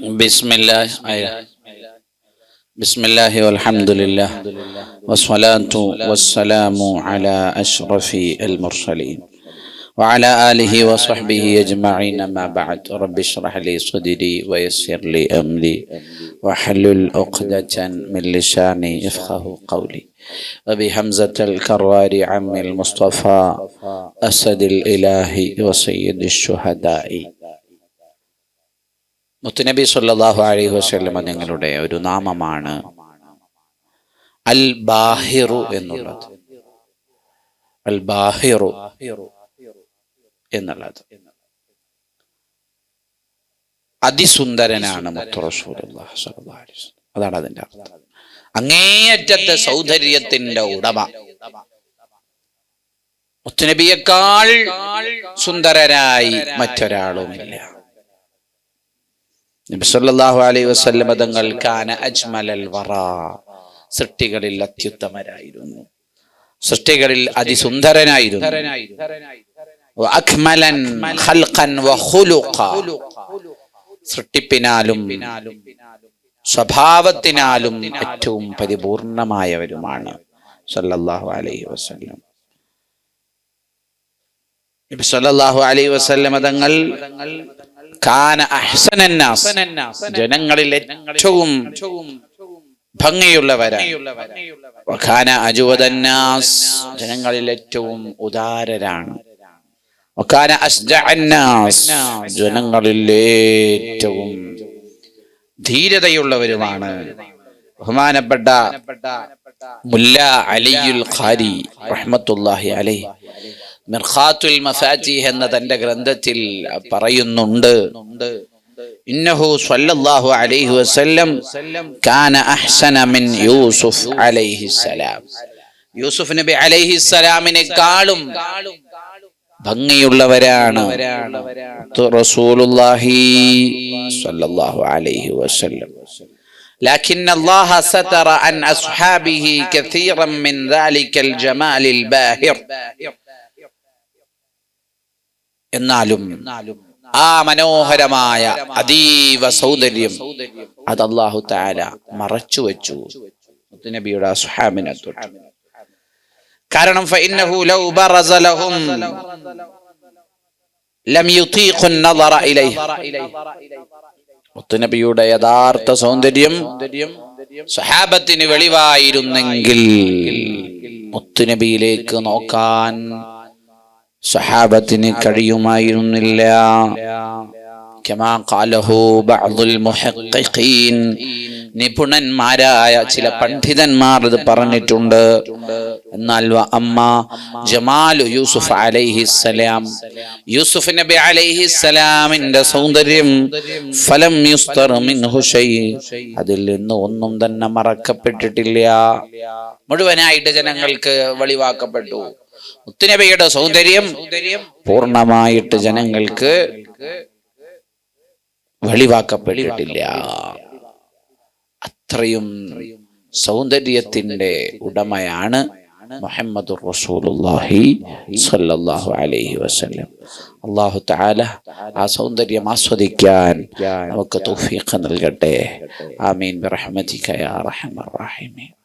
بسم الله. بسم الله والحمد لله. والصلاة والسلام على أشرف المرسلين. وعلى آله وصحبه أجمعين ما بعد. رب اشرح لي صدري ويسر لي أمري. واحلل عقدة من لساني يفقه قولي. وبحمزة الكرار عم المصطفى أسد الإله وسيد الشهداء. മുത്തുനബി സല്ലാഹു അലൈഹി വസ്ലമ നിങ്ങളുടെ ഒരു നാമമാണ് അൽ ബാഹിറു എന്നുള്ളത്. അൽ ബാഹിറു എന്നുള്ളത് അതിസുന്ദരനാണ് അതാണ് അതിന്റെ അർത്ഥം. അങ്ങേയറ്റത്തെ സൗന്ദര്യത്തിന്റെ ഉടമ. മുത്തുനബിയേക്കാൾ സുന്ദരനായി മറ്റൊരാളുമില്ല. നബി അലൈ വസല്ലം തങ്ങൾ കാന അജ്മലൽ വറ. സൃഷ്ടികളിൽ അത്യുത്തമരായിരുന്നു. സൃഷ്ടികളിൽ അതിസുന്ദരനായിരുന്നു. അക്മലൻ ഖൽഖൻ വഖുലുഖ സൃഷ്ടിപ്പിനാലും സ്വഭാവത്തിനാലും ഏറ്റവും പരിപൂർണമായവരുമാണ് സല്ലല്ലാഹു അലൈഹി വസല്ലം. നബി സല്ലല്ലാഹു അലൈഹി വസല്ലം തങ്ങൾ കാന അഹ്സനന്നാസ്. ജനങ്ങളിൽ ഏറ്റവും ഭംഗിയുള്ളവരാണ്. അജുവദന്നാസ്. ജനങ്ങളിൽ ഏറ്റവും ഉദാരരാണ്. ജനങ്ങളിൽ ഏറ്റവും ധീരതയുള്ളവരുമാണ്. ബഹുമാനപ്പെട്ട മുല്ല അലിയുൽ ഖാരി റഹ്മത്തുല്ലാഹി അലൈഹി. മിർഖാത്തുൽ മഫാറ്റിഹ് എന്ന തന്റെ ഗ്രന്ഥത്തിൽ പറയുന്നുണ്ട് ഇന്നഹു സ്വല്ലല്ലാഹു അലൈഹി വസല്ലം കാന അഹ്സന മിൻ യൂസുഫ് അലൈഹി സലാം യൂസുഫ് നബി അലൈഹി സലാമിനെക്കാളും ഭംഗിയുള്ളവരാണ് റസൂലുള്ളാഹി സ്വല്ലല്ലാഹു അലൈഹി വസല്ലം لكن الله ستر عن أصحابه كثيرا من ذلك الجمال الباهر എന്നാലും ആ മനോഹരമായ അതീവ സൗന്ദര്യം അത് അള്ളാഹു താര മറച്ചു വെച്ചു. നബിയുടെ അസ്ഹാമിനെ തൊട്ട്. കാരണം മുത്തുനബിയുടെ യഥാർത്ഥ സൗന്ദര്യം സഹാബത്തിന് വെളിവായിരുന്നെങ്കിൽ മുത്തുനബിയിലേക്ക് നോക്കാൻ സഹാബത്തിന് കഴിയുമായിരുന്നില്ല كما قاله بعض المحققين നിപുണന്മാരായ ചില പണ്ഡിതന്മാർ ഇത് പറഞ്ഞിട്ടുണ്ട്. എന്നാൽ അമ്മ ജമാലു യൂസുഫ് അലൈഹിസ്സലാം യൂസുഫ് നബി അലൈഹിസ്സലാമിന്റെ സൗന്ദര്യം ഫലം മിൻഹു അതിൽ നിന്ന് ഒന്നും തന്നെ മറക്കപ്പെട്ടിട്ടില്ല. മുഴുവനായിട്ട് ജനങ്ങൾക്ക് വെളിവാക്കപ്പെട്ടു. മുത്തുനബിയുടെ സൗന്ദര്യം പൂർണമായിട്ട് ജനങ്ങൾക്ക് വെളിവാക്കപ്പെട്ടിട്ടില്ല. അത്രയും സൗന്ദര്യത്തിന്റെ ഉടമയാണ് മുഹമ്മദ് റസൂലുള്ളാഹി സ്വല്ലല്ലാഹു അലൈഹി വസല്ലം. അള്ളാഹു തആല ആ സൗന്ദര്യം ആസ്വദിക്കാൻ നമുക്ക് തൗഫീഖ് നൽകട്ടെ. ആമീൻ. ബിറഹ്മതിക യാ അർഹമർ റഹീമീൻ.